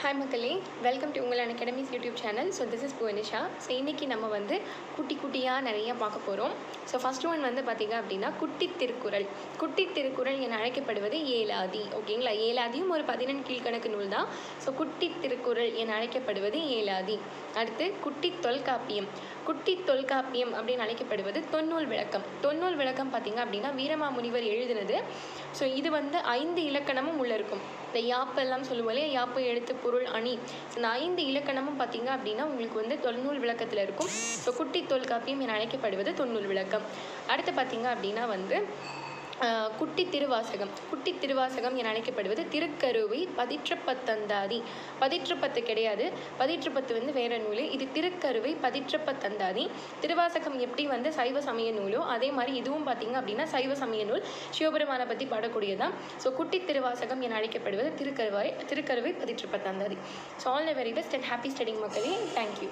Hi மக்களே welcome to உங்கள் academy's YouTube channel so this is Bhuvanisha so இன்றைக்கி நம்ம வந்து குட்டி குட்டியாக நிறைய பார்க்க போகிறோம் ஸோ ஃபஸ்ட் ஒன் வந்து பார்த்திங்க அப்படின்னா குட்டி திருக்குறள். குட்டி திருக்குறள் என அழைக்கப்படுவது ஏலாதி. ஓகேங்களா ஏலாதியும் ஒரு பதினெண் கீழ்கணக்கு நூல் தான். ஸோ குட்டி திருக்குறள் என அழைக்கப்படுவது ஏலாதி. அடுத்து குட்டி தொல்காப்பியம். குட்டி தொல்காப்பியம் அப்படின்னு அழைக்கப்படுவது தொன்னூல் விளக்கம். தொன்னூல் விளக்கம் பார்த்திங்க அப்படின்னா வீரமாமுனிவர் எழுதினது. ஸோ இது வந்து ஐந்து இலக்கணமும் உள்ள இருக்கும். இந்த யாப்பெல்லாம் சொல்லுவோம் இல்லையா? யாப்பு எழுத்து பொருள் அணி. இந்த ஐந்து இலக்கணமும் பார்த்தீங்க அப்படின்னா உங்களுக்கு வந்து தொன்னூல் விளக்கத்தில் இருக்கும். ஸோ குட்டி தொல்காப்பியம் என அழைக்கப்படுவது தொன்னூல் விளக்கம். அடுத்து பார்த்தீங்க அப்படின்னா வந்து குட்டி திருவாசகம். குட்டி திருவாசகம் என அழைக்கப்படுவது திருக்கருவை பதிற்றப்பத்தந்தாதி. பதிற்றப்பத்து கிடையாது. பதிற்றப்பத்து வந்து வேற நூல். இது திருக்கருவை பதிற்றப்பத்தந்தாதி. திருவாசகம் எப்படி வந்து சைவ சமய நூலோ அதே மாதிரி இதுவும் பார்த்தீங்க அப்படின்னா சைவ சமய நூல். சிவபெருமானை பற்றி பாடக்கூடியதான் ஸோ குட்டி திருவாசகம் என அழைக்கப்படுவது Thirukkaruvai Thirukkaruvai Pathitruppathanthathi. So all the very best and happy studying மக்களே. Thank you